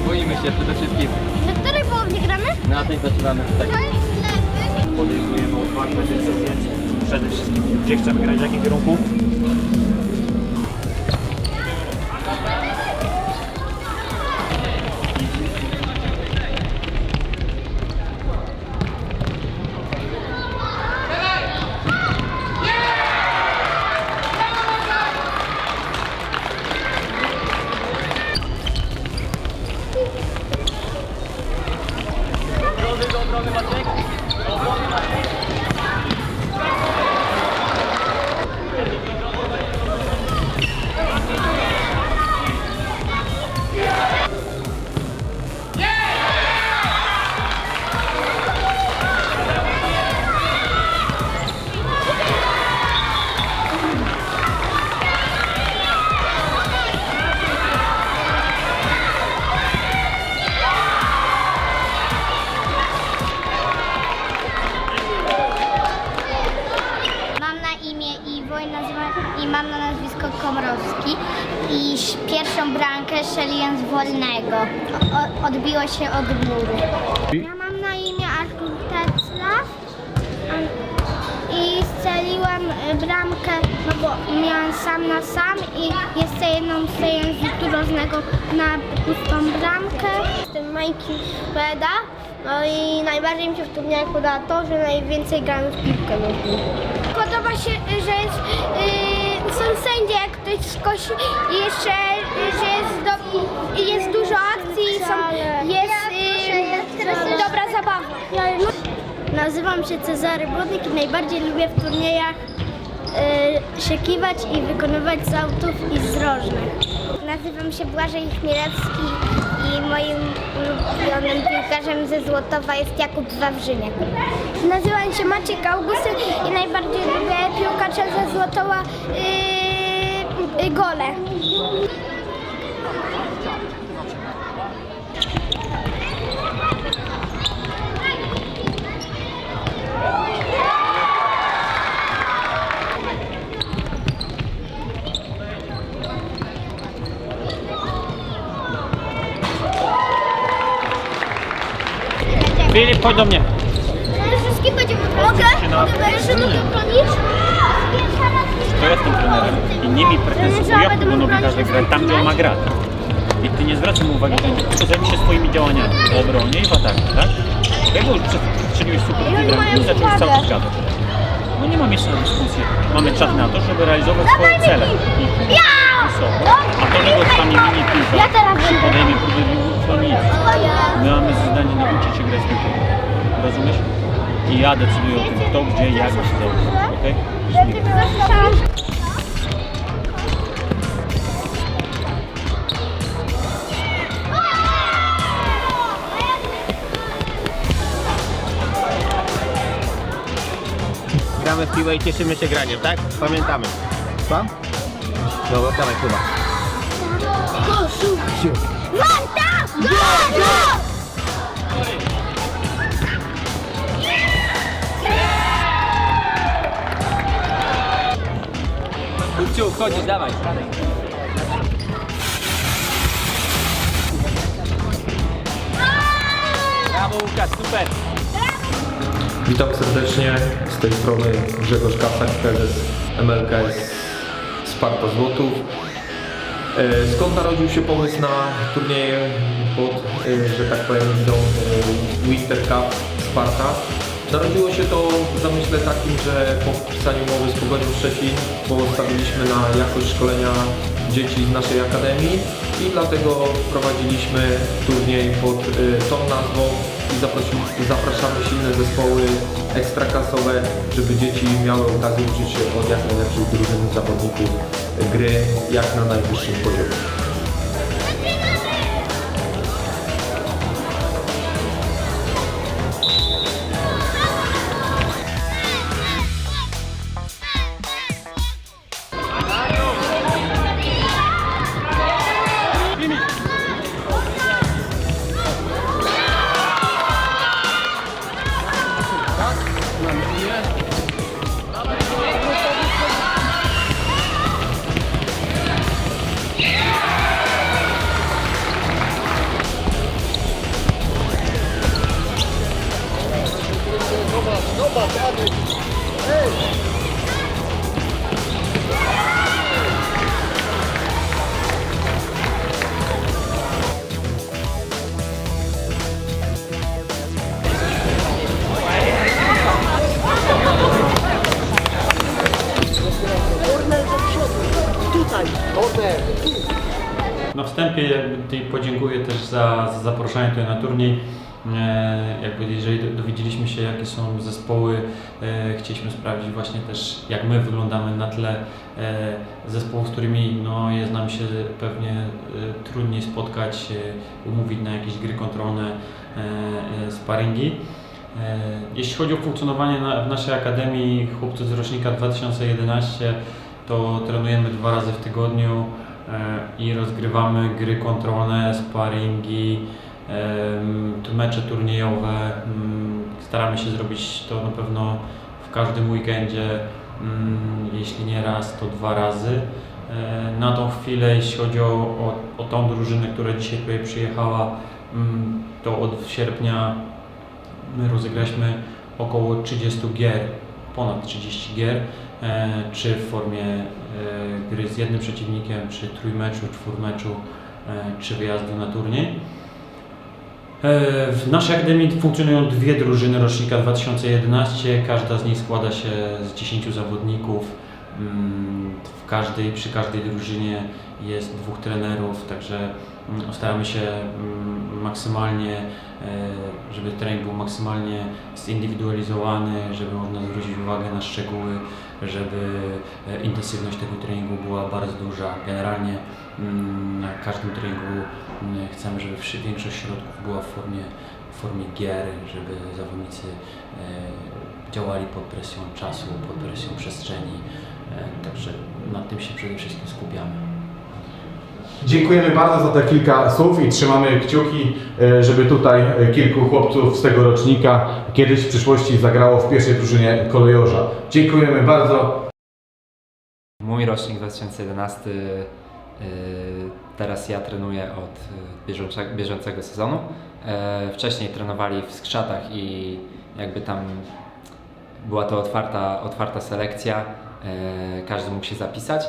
Nie boimy się przede wszystkim. Do której połowie gramy? Na tej zaczynamy tak. To jest lewy. Podejmujemy odważne decyzje. Przede wszystkim, gdzie chcemy grać, w jakim kierunku. I pierwszą bramkę strzeliłem z wolnego. O, odbiło się od muru. Ja mam na imię Artur Teclaw i strzeliłem y, bramkę, no bo miałem sam na sam i jeszcze jedną strzeliłem z rzutu rożnego na pustą bramkę. Jestem Majki Szweda. No i najbardziej mi się w turniejach podoba to, że najwięcej gramy w piłkę. Podoba się, że jest, skosi i jeszcze, y, że jest, do, jest dużo akcji i są, jest yy, dobra zabawa. Nazywam się Cezary Budnik i najbardziej lubię w turniejach y, się kiwać i wykonywać z autów i z rożnych. Nazywam się Błażej Chmielewski i moim ulubionym piłkarzem ze Złotowa jest Jakub Wawrzyniak. Nazywam się Maciek Augustyn i najbardziej lubię piłkarza ze Złotowa yy, gole. Filip, chodź do mnie. Wszystkim będziemy Mogę? Mogę jeszcze mogę bronić? To jestem trenerem i nie mi pretensji do Jakubonowi każdy gra tam, gdzie on ma grać. I ty nie zwracaj mu uwagi, tylko zajmij się swoimi działaniami w obronie i w ataku, tak? Jak już strzeliłeś super bramki i zacząłeś cały czas gadać. No nie mam jeszcze na dyskusję. Mamy czas na to, żeby realizować swoje cele. I. A to, że go sami mieli piłkę, czy podejmie próby to nic. My mamy zadanie nauczyć się grać w piłkę. Rozumiesz? I ja decyduję o tym, kto, gdzie, jak się założy. Okej? Gramy w piłę i cieszymy się graniem, tak? Pamiętamy. Co? Dobra, dawaj chyba. Marta! Go! Go! Kupciu, wchodzisz, dawaj. Brawo Łukasz, super. Witam serdecznie, z tej strony Grzegorz Kasak, prezes MLKS Sparta Złotów. E, Skąd narodził się pomysł na turnieje pod, e, że tak powiem, e, Winter Cup Sparta? Narodziło się to w zamyśle takim, że po podpisaniu umowy z Pogonią Szczecin postawiliśmy na jakość szkolenia dzieci z naszej akademii i dlatego wprowadziliśmy turniej pod e, tą nazwą i zapraszamy silne zespoły ekstraklasowe, żeby dzieci miały okazję uczyć się od jak najlepszych drużyn zawodników gry jak na najwyższym poziomie. Za, za zaproszenie tutaj na turniej. E, jakby jeżeli do- dowiedzieliśmy się jakie są zespoły, e, chcieliśmy sprawdzić właśnie też jak my wyglądamy na tle e, zespołów, z którymi no, jest nam się pewnie trudniej spotkać, umówić na jakieś gry kontrolne, sparingi. Jeśli chodzi o funkcjonowanie w naszej akademii chłopców z rocznika 2011, to trenujemy dwa razy w tygodniu i rozgrywamy gry kontrolne, sparingi, mecze turniejowe. Mm, Staramy się zrobić to na pewno w każdym weekendzie, mm, jeśli nie raz, to dwa razy. E, Na tą chwilę, jeśli chodzi o, o, o tą drużynę, która dzisiaj tutaj przyjechała, mm, to od sierpnia My rozegraliśmy około 30 gier, ponad 30 gier, e, czy w formie gry z jednym przeciwnikiem, czy trójmeczu, czwórmeczu, e, czy wyjazdu na turniej. E, W naszej akademii funkcjonują dwie drużyny rocznika 2011. Każda z nich składa się z 10 zawodników. Mm, W każdej, przy każdej drużynie jest dwóch trenerów, także mm, staramy się mm, maksymalnie, e, żeby trening był maksymalnie zindywidualizowany, żeby można zwrócić uwagę na szczegóły, żeby e, intensywność tego treningu była bardzo duża. Generalnie mm, na każdym treningu mm, chcemy, żeby większość środków była w formie, w formie gier, żeby zawodnicy e, działali pod presją czasu, pod presją przestrzeni. E, Także nad tym się przede wszystkim skupiamy. Dziękujemy bardzo za te kilka słów i trzymamy kciuki, e, żeby tutaj e, kilku chłopców z tego rocznika kiedyś w przyszłości zagrało w pierwszej drużynie kolejorza. Dziękujemy bardzo. Mój rocznik 2011, y, teraz ja trenuję od bieżące, bieżącego sezonu. E, Wcześniej trenowali w Skrzatach i jakby tam była to otwarta, otwarta selekcja, e, każdy mógł się zapisać.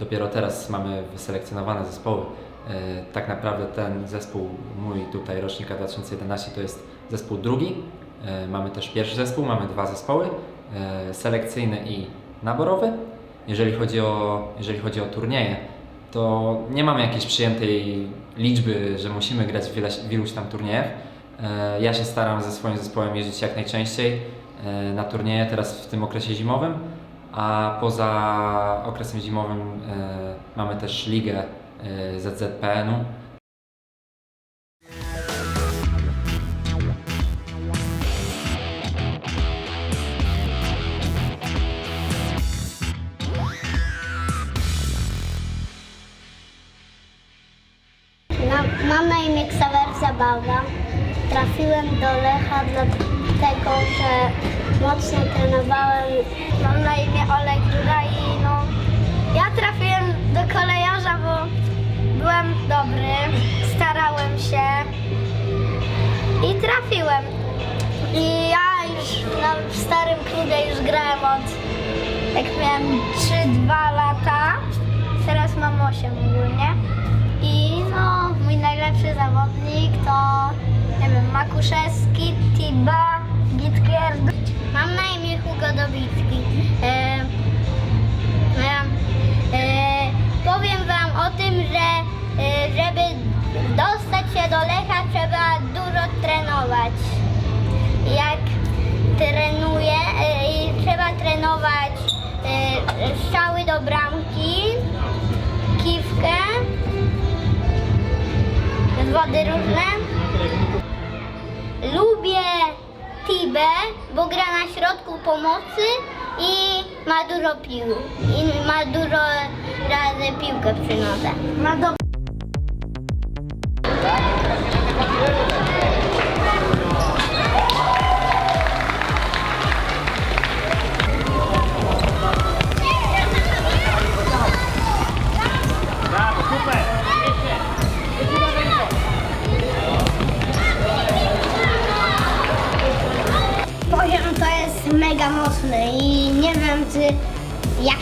Dopiero teraz mamy wyselekcjonowane zespoły. E, Tak naprawdę ten zespół, mój tutaj rocznika 2011 to jest zespół drugi. E, Mamy też pierwszy zespół, mamy dwa zespoły, e, selekcyjny i naborowy. Jeżeli chodzi o, jeżeli chodzi o turnieje, to nie mamy jakiejś przyjętej liczby, że musimy grać w, ileś, iluś tam turniejach. Ja się staram ze swoim zespołem jeździć jak najczęściej na turnieje, teraz w tym okresie zimowym, a poza okresem zimowym e, mamy też ligę e, ZZPN-u, mam na imię Ksawer Zabawa. Trafiłem do Lecha dlatego, że mocno trenowałem. Mam na imię Olek Dziura i no, ja trafiłem do kolejarza, bo byłem dobry, starałem się i trafiłem. I ja już na, starym klubie już grałem od, jak miałem 3-2 lata, teraz mam 8 ogólnie. I no, mój najlepszy zawodnik to, nie wiem, Makuszewski, Tiba, Gitkier. Mam na imię Hugo Dobicki. E, e, powiem Wam o tym, że e, żeby dostać się do Lecha trzeba dużo trenować. Jak trenuję, e, i trzeba trenować e, strzały do bramki, kiwkę, wody różne. Lubię Tibę, bo gra na środku pomocy i ma dużo pił. I ma dużo razy piłkę przy nodze.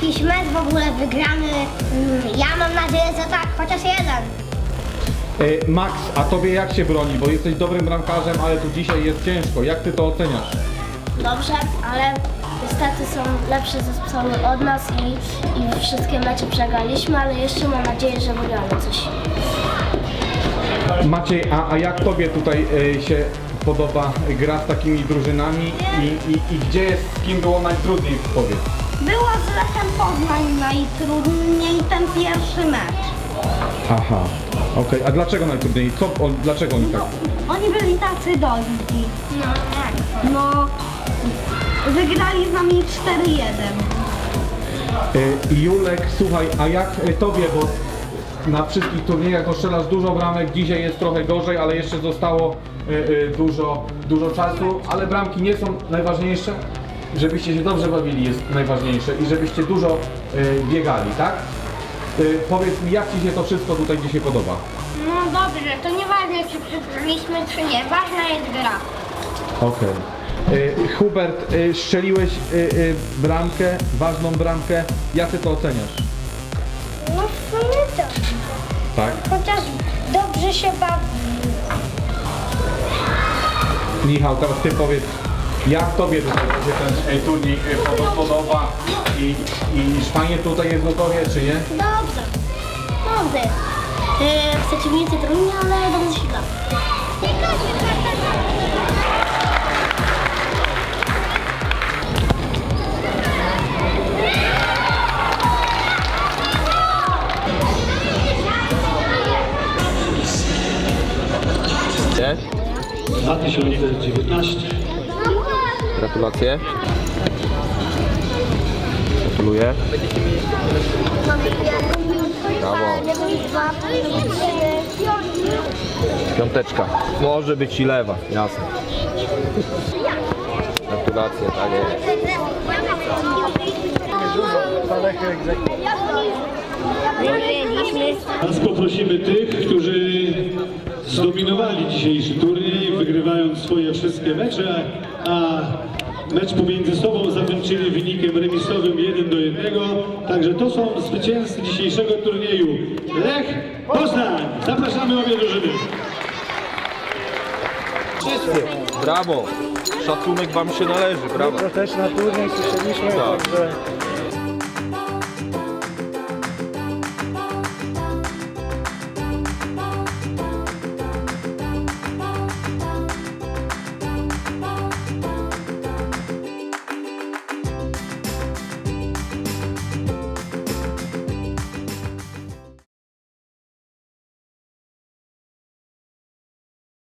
Jakiś mecz w ogóle wygramy. Mm, Ja mam nadzieję, że tak, chociaż jeden. E, Max, a tobie jak się broni? Bo jesteś dobrym bramkarzem, ale tu dzisiaj jest ciężko. Jak ty to oceniasz? Dobrze, ale niestety są lepsze zespoły od nas i, i wszystkie mecze przegraliśmy, ale jeszcze mam nadzieję, że wygramy coś. Maciej, a, a jak Tobie tutaj y, się podoba gra z takimi drużynami i, i, i gdzie jest, z kim było najtrudniej powiedz? Było z Lechem Poznań najtrudniej ten pierwszy mecz. Aha, okej, a dlaczego najtrudniej? Co, o, dlaczego oni tak? Oni byli tacy dobrzy. No tak. No, wygrali z nami 4-1. Y, Julek, słuchaj, a jak y, Tobie, bo na wszystkich turniejach ostrzelasz dużo bramek, dzisiaj jest trochę gorzej, ale jeszcze zostało y, y, dużo, dużo czasu, ale bramki nie są najważniejsze, żebyście się dobrze bawili jest najważniejsze i żebyście dużo y, biegali, tak? Y, powiedz mi, jak Ci się to wszystko tutaj dzisiaj podoba? No dobrze, to nieważne czy przegraliśmy czy nie, ważna jest gra. Okej. Y, Hubert, y, strzeliłeś y, y, bramkę, ważną bramkę, jak Ty to oceniasz? No w sumie to. Tak? Chociaż dobrze się bawi. Michał, teraz ty powiedz, jak tobie tutaj się ten e, turniej e, pod- podoba i, i fajnie tutaj jest w Gotowie, czy nie? Dobrze. Dobrze. E, chcecie więcej trudniej, ale dobrze się da. Nie? 2019. Gratulacje. Gratuluję. Brawo. Piąteczka. Może być i lewa, jasne. Gratulacje, tak jest. Poprosimy tych, którzy zdominowali dzisiejszy turniej, wygrywając swoje wszystkie mecze, a mecz pomiędzy sobą zakończyli wynikiem remisowym 1 do 1. Także to są zwycięzcy dzisiejszego turnieju. Lech Poznań. Zapraszamy obie drużyny. Wszyscy. Brawo. Szacunek wam się należy, brawo. też na turniej słyszeliśmy, Tak. także